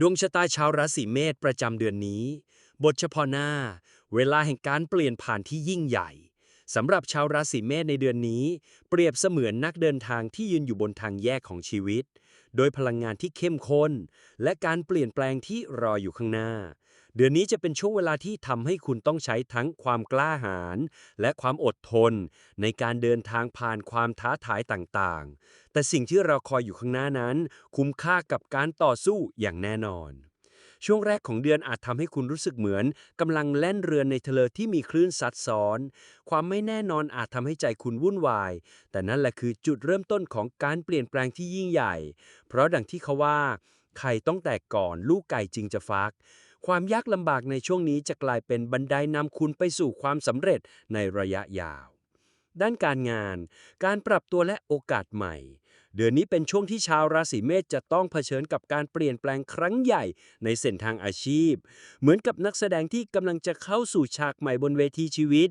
ดวงชะตาชาวราศีเมษประจำเดือนนี้ บทเฉพาะหน้า เวลาแห่งการเปลี่ยนผ่านที่ยิ่งใหญ่สำหรับชาวราศีเมษในเดือนนี้ เปรียบเสมือนนักเดินทางที่ยืนอยู่บนทางแยกของชีวิต โดยพลังงานที่เข้มข้น และการเปลี่ยนแปลงที่รออยู่ข้างหน้า เดือนนี้จะเป็นช่วงเวลาที่ทำให้คุณต้องใช้ทั้งความกล้าหาญและความอดทน ในการเดินทางผ่านความท้าทายต่างๆ แต่สิ่งที่เราคอยอยู่ข้างหน้านั้น คุ้มค่ากับการต่อสู้อย่างแน่นอน ช่วงแรกของเดือนอาจทำให้คุณรู้สึกเหมือนกำลังแล่นเรือในทะเลที่มีคลื่นซัดซ้อน ความไม่แน่นอนอาจทำให้ใจคุณวุ่นวาย แต่นั่นแหละคือจุดเริ่มต้นของการเปลี่ยนแปลงที่ยิ่งใหญ่ เพราะดังที่เขาว่าไข่ต้องแตกก่อนลูกไก่จึงจะฟัก ความยากลำบากในช่วงนี้จะกลายเป็นบันไดนำคุณไปสู่ความสำเร็จในระยะยาว ด้านการงาน การปรับตัวและโอกาสใหม่ เดือนนี้เป็นช่วงที่ชาวราศีเมษจะต้องเผชิญกับการเปลี่ยนแปลงครั้งใหญ่ในเส้นทางอาชีพ เหมือนกับนักแสดงที่กำลังจะเข้าสู่ฉากใหม่บนเวทีชีวิต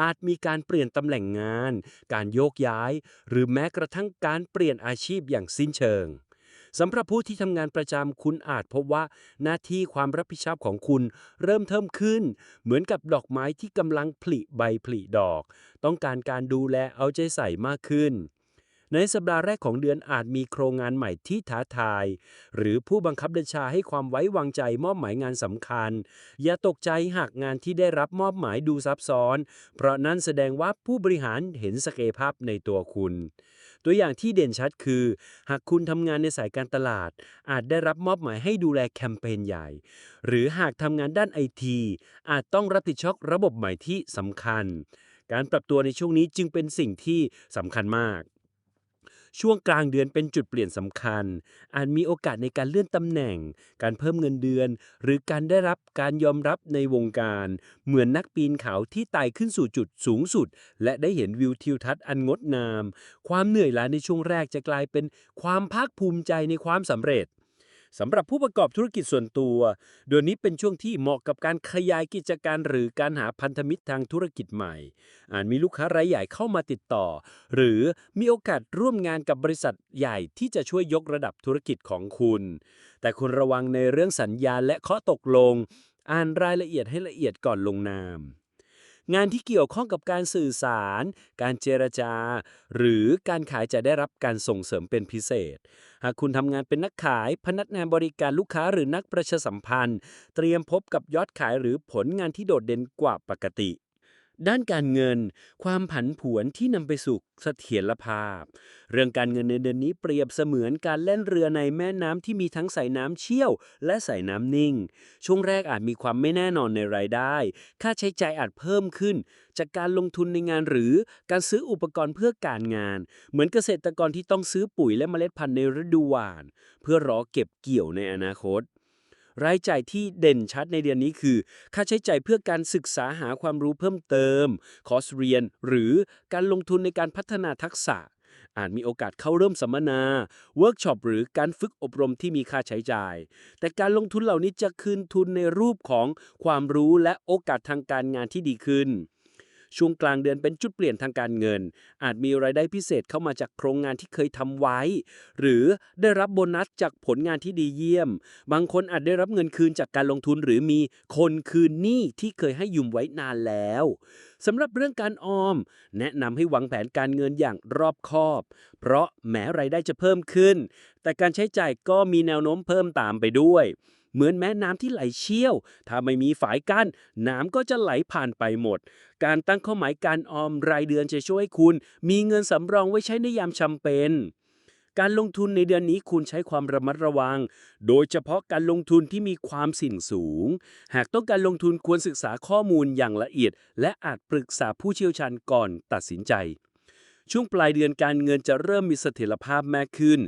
อาจมีการเปลี่ยนตำแหน่งงาน การโยกย้าย หรือแม้กระทั่งการเปลี่ยนอาชีพอย่างสิ้นเชิงสำหรับผู้ที่ทำงานประจำคุณอาจพบว่าหน้าที่ความรับผิดชอบของคุณเริ่มเพิ่มขึ้น เหมือนกับดอกไม้ที่กำลังผลิใบผลิดอก ต้องการการดูแลเอาใจใส่มากขึ้น ในสัปดาห์แรกของเดือนอาจมีโครงงานใหม่ที่ท้าทาย หรือผู้บังคับบัญชาให้ความไว้วางใจมอบหมายงานสำคัญ อย่าตกใจหากงานที่ได้รับมอบหมายดูซับซ้อน เพราะนั่นแสดงว่าผู้บริหารเห็นศักยภาพในตัวคุณ ตัวอย่างที่เด่นชัดคือ หากคุณทำงานในสายการตลาด อาจได้รับมอบหมายให้ดูแลแคมเปญใหญ่ หรือหากทำงานด้านไอทีอาจต้องรับผิดชอบระบบใหม่ที่สำคัญ การปรับตัวในช่วงนี้จึงเป็นสิ่งที่สำคัญมาก ช่วงกลางเดือนเป็นจุดเปลี่ยนสำคัญ อาจมีโอกาสในการเลื่อนตำแหน่ง การเพิ่มเงินเดือน หรือการได้รับการยอมรับในวงการ เหมือนนักปีนเขาที่ไต่ขึ้นสู่จุดสูงสุด และได้เห็นวิวทิวทัศน์อันงดงาม ความเหนื่อยล้าในช่วงแรกจะกลายเป็นความภาคภูมิใจในความสำเร็จ สำหรับผู้ประกอบธุรกิจส่วนตัวเดือนนี้เป็นช่วงที่เหมาะกับการขยายกิจการหรือการหาพันธมิตรทางธุรกิจใหม่ อาจมีลูกค้ารายใหญ่เข้ามาติดต่อ หรือมีโอกาสร่วมงานกับบริษัทใหญ่ที่จะช่วยยกระดับธุรกิจของคุณ แต่คุณระวังในเรื่องสัญญาและข้อตกลง อ่านรายละเอียดให้ละเอียดก่อนลงนาม งานที่เกี่ยวข้องกับการสื่อสาร การเจรจา หรือการขายจะได้รับการส่งเสริมเป็นพิเศษ หากคุณทำงานเป็นนักขาย พนักงานบริการลูกค้าหรือนักประชาสัมพันธ์ เตรียมพบกับยอดขายหรือผลงานที่โดดเด่นกว่าปกติ ด้านการเงิน ความผันผวนที่นำไปสู่เสถียรภาพ เรื่องการเงินในเดือนนี้เปรียบเสมือนการเล่นเรือในแม่น้ำที่มีทั้งสายน้ำเชี่ยว และสายน้ำนิ่ง ช่วงแรกอาจมีความไม่แน่นอนในรายได้ ค่าใช้จ่ายอาจเพิ่มขึ้น จากการลงทุนในงานหรือการซื้ออุปกรณ์เพื่อการงาน เหมือนเกษตรกรที่ต้องซื้อปุ๋ยและเมล็ดพันธุ์ในฤดูหว่าน เพื่อรอเก็บเกี่ยวในอนาคต รายจ่ายที่เด่นชัดในเดือนนี้คือ ค่าใช้จ่ายเพื่อการศึกษาหาความรู้เพิ่มเติม คอร์สเรียน หรือการลงทุนในการพัฒนาทักษะ อาจมีโอกาสเข้าเริ่มสัมมนา เวิร์กช็อปหรือการฝึกอบรมที่มีค่าใช้จ่าย แต่การลงทุนเหล่านี้จะคืนทุนในรูปของความรู้และโอกาสทางการงานที่ดีขึ้น ช่วงกลางเดือนเป็นจุดเปลี่ยนทางการเงิน อาจมีรายได้พิเศษเข้ามาจากโครงงานที่เคยทำไว้ หรือได้รับโบนัสจากผลงานที่ดีเยี่ยม บางคนอาจได้รับเงินคืนจากการลงทุน หรือมีคนคืนหนี้ที่เคยให้ยืมไว้นานแล้วสำหรับเรื่องการออม แนะนำให้วางแผนการเงินอย่างรอบคอบ เพราะแม้รายได้จะเพิ่มขึ้น แต่การใช้จ่ายก็มีแนวโน้มเพิ่มตามไปด้วย เหมือนแม้น้ำที่ไหลเชี่ยว ถ้าไม่มีฝายกั้นน้ำก็จะไหลผ่านไปหมด การตั้งข้อหมายการออมรายเดือนจะช่วยคุณ มีเงินสำรองไว้ใช้ในยามจำเป็นการลงทุนในเดือนนี้คุณใช้ความระมัดระวัง โดยเฉพาะการลงทุนที่มีความเสี่ยงสูง หากต้องการลงทุนควรศึกษาข้อมูลอย่างละเอียด และอาจปรึกษาผู้เชี่ยวชาญก่อนตัดสินใจ ช่วงปลายเดือนการเงินจะเริ่มมีเสถียรภาพมากขึ้น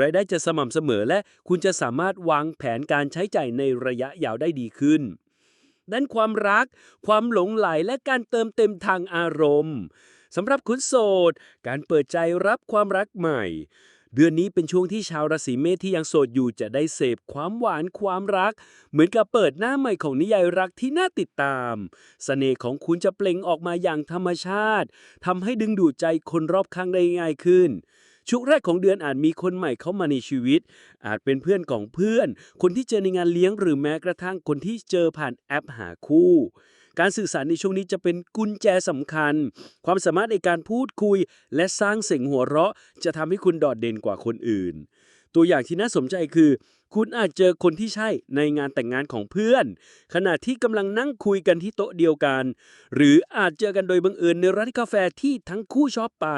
รายได้จะสม่ำเสมอและคุณจะสามารถวางแผนการใช้จ่ายในระยะยาวได้ดีขึ้น ด้านความรัก ความหลงไหลและการเติมเต็มทางอารมณ์สำหรับคุณโสด การเปิดใจรับความรักใหม่ เดือนนี้เป็นช่วงที่ชาวราศีเมษที่ยังโสดอยู่จะได้เสพความหวานความรัก เหมือนกับเปิดหน้าใหม่ของนิยายรักที่น่าติดตามเสน่ห์ของคุณจะเปล่งออกมาอย่างธรรมชาติทำให้ดึงดูดใจคนรอบข้างได้ง่ายขึ้นช่วงแรกของเดือนอาจมีคนใหม่เข้ามาในชีวิต อาจเป็นเพื่อนของเพื่อน คนที่เจอในงานเลี้ยงหรือแม้กระทั่งคนที่เจอผ่านแอปหาคู่ การสื่อสารในช่วงนี้จะเป็นกุญแจสำคัญ ความสามารถในการพูดคุย และสร้างเสียงหัวเราะ จะทำให้คุณโดดเด่นกว่าคนอื่น ตัวอย่างที่น่าสนใจคือ คุณอาจเจอคนที่ใช่ในงานแต่งงานของเพื่อน ขณะที่กำลังนั่งคุยกันที่โต๊ะเดียวกัน หรืออาจเจอกันโดยบังเอิญในร้านกาแฟที่ทั้งคู่ชอบไป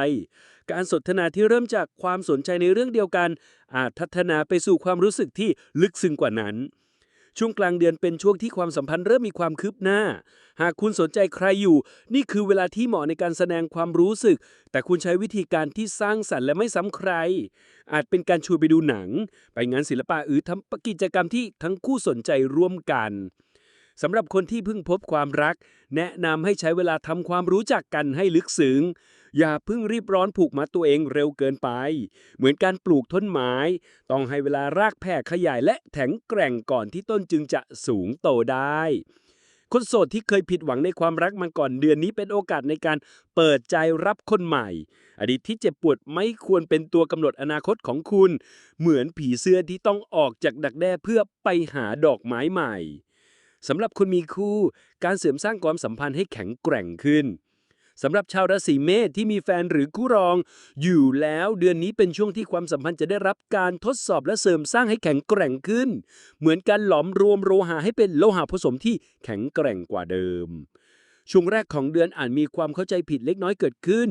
การสนทนาที่เริ่มจากความสนใจในเรื่องเดียวกัน อาจพัฒนาไปสู่ความรู้สึกที่ลึกซึ้งกว่านั้น ช่วงกลางเดือนเป็นช่วงที่ความสัมพันธ์เริ่มมีความคืบหน้า หากคุณสนใจใครอยู่ นี่คือเวลาที่เหมาะในการแสดงความรู้สึก แต่คุณใช้วิธีการที่สร้างสรรค์และไม่ซ้ำใคร อาจเป็นการชวนไปดูหนัง ไปงานศิลปะหรือทำกิจกรรมที่ทั้งคู่สนใจร่วมกันสำหรับคนที่เพิ่งพบความรัก แนะนำให้ใช้เวลาทำความรู้จักกันให้ลึกซึ้ง อย่าเพิ่งรีบร้อนผูกมัดตัวเองเร็วเกินไป เหมือนการปลูกต้นไม้ ต้องให้เวลารากแผ่ขยายและแข็งแกร่งก่อนที่ต้นจึงจะสูงโตได้คนโสดที่เคยผิดหวังในความรักมาก่อนเดือนนี้เป็นโอกาสในการเปิดใจรับคนใหม่ อดีตที่เจ็บปวดไม่ควรเป็นตัวกำหนดอนาคตของคุณ เหมือนผีเสื้อที่ต้องออกจากดักแด้เพื่อไปหาดอกไม้ใหม่สำหรับคนมีคู่ การเสริมสร้างความสัมพันธ์ให้แข็งแกร่งขึ้น สำหรับชาวราศีเมษที่มีแฟนหรือคู่รอง อยู่แล้วเดือนนี้เป็นช่วงที่ความสัมพันธ์จะได้รับการทดสอบและเสริมสร้างให้แข็งแกร่งขึ้น เหมือนการหลอมรวมโลหะให้เป็นโลหะผสมที่แข็งแกร่งกว่าเดิม ช่วงแรกของเดือนอาจมีความเข้าใจผิดเล็กน้อยเกิดขึ้น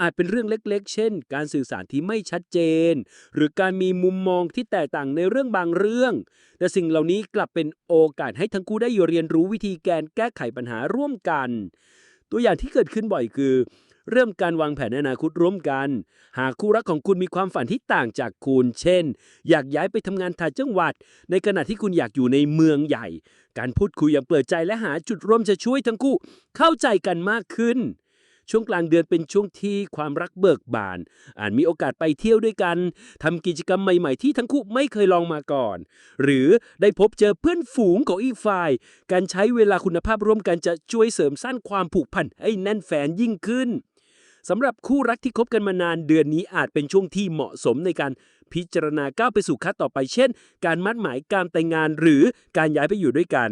อาจเป็นเรื่องเล็กๆ เช่น การสื่อสารที่ไม่ชัดเจน หรือการมีมุมมองที่แตกต่างในเรื่องบางเรื่อง แต่สิ่งเหล่านี้กลับเป็นโอกาสให้ทั้งคู่ได้เรียนรู้วิธีการแก้ไขปัญหาร่วมกัน ตัวอย่างที่เกิดขึ้นบ่อยคือ เริ่มการวางแผนอนาคตร่วมกัน หากคู่รักของคุณมีความฝันที่ต่างจากคุณ เช่น อยากย้ายไปทำงานท่างจังหวัด ในขณะที่คุณอยากอยู่ในเมืองใหญ่ การพูดคุยอย่างเปิดใจและหาจุดร่วมจะช่วยทั้งคู่เข้าใจกันมากขึ้น ช่วงกลางเดือนเป็นช่วงที่ความรักเบิกบาน อาจมีโอกาสไปเที่ยวด้วยกันทำกิจกรรมใหม่ๆที่ทั้งคู่ไม่เคยลองมาก่อน หรือได้พบเจอเพื่อนฝูงของอีกฝ่าย การใช้เวลาคุณภาพร่วมกันจะช่วยเสริมสร้างความผูกพันให้แน่นแฟนยิ่งขึ้นสำหรับคู่รักที่คบกันมานานเดือนนี้อาจเป็นช่วงที่เหมาะสมในการพิจารณาก้าวไปสู่ขั้นต่อไปเช่น การมัดหมายการแต่งงานหรือการย้ายไปอยู่ด้วยกัน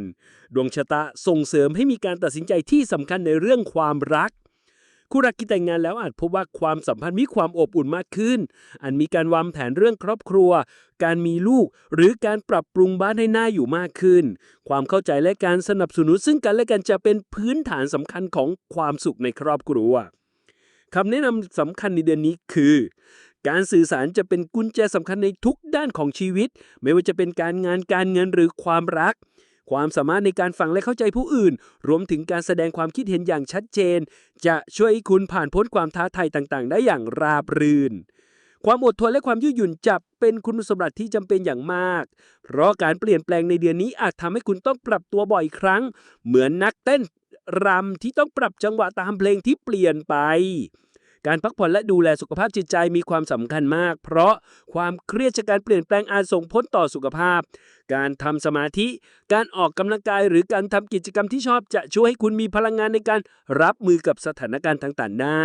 ดวงชะตาส่งเสริมให้มีการตัดสินใจที่สำคัญในเรื่องความรัก คู่รักที่แต่งงานแล้วอาจพบว่าความสัมพันธ์มีความอบอุ่นมากขึ้น อันมีการวางแผนเรื่องครอบครัว การมีลูก หรือการปรับปรุงบ้านให้หน่าอยู่มากขึ้น ความเข้าใจและการสนับสนุนซึ่งกันและกันจะเป็นพื้นฐานสำคัญของความสุขในครอบครัวคำแนะนำสำคัญในเดือนนี้คือ การสื่อสารจะเป็นกุญแจสำคัญในทุกด้านของชีวิต ไม่ว่าจะเป็นการงานการเงินหรือความรัก ความสามารถในการฟังและเข้าใจผู้อื่น รวมถึงการแสดงความคิดเห็นอย่างชัดเจน จะช่วยให้คุณผ่านพ้นความท้าทายต่างๆ ได้อย่างราบรื่น ความอดทนและความยืดหยุ่นจะเป็นคุณสมบัติที่จำเป็นอย่างมาก เพราะการเปลี่ยนแปลงในเดือนนี้อาจทำให้คุณต้องปรับตัวบ่อยครั้ง เหมือนนักเต้นรำที่ต้องปรับจังหวะตามเพลงที่เปลี่ยนไป การพักผ่อนและดูแลสุขภาพจิตใจมีความสำคัญมาก เพราะความเครียดจากการเปลี่ยนแปลงอาจส่งผลต่อสุขภาพ การทำสมาธิ การออกกำลังกาย หรือการทำกิจกรรมที่ชอบจะช่วยให้คุณมีพลังงานในการรับมือกับสถานการณ์ต่างๆ ได้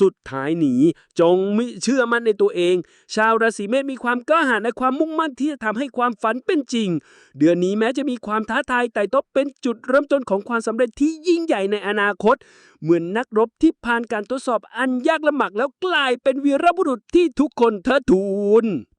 สุดท้ายนี้จงมิเชื่อมั่นในตัวเอง ชาวราศีเมษมีความกล้าหาญและความมุ่งมั่นที่จะทำให้ความฝันเป็นจริง เดือนนี้แม้จะมีความท้าทายแต่ต้องเป็นจุดเริ่มต้นของความสำเร็จที่ยิ่งใหญ่ในอนาคต เหมือนนักรบที่ผ่านการทดสอบอันยากลำบากแล้วกลายเป็นวีรบุรุษที่ทุกคนเทิดทูน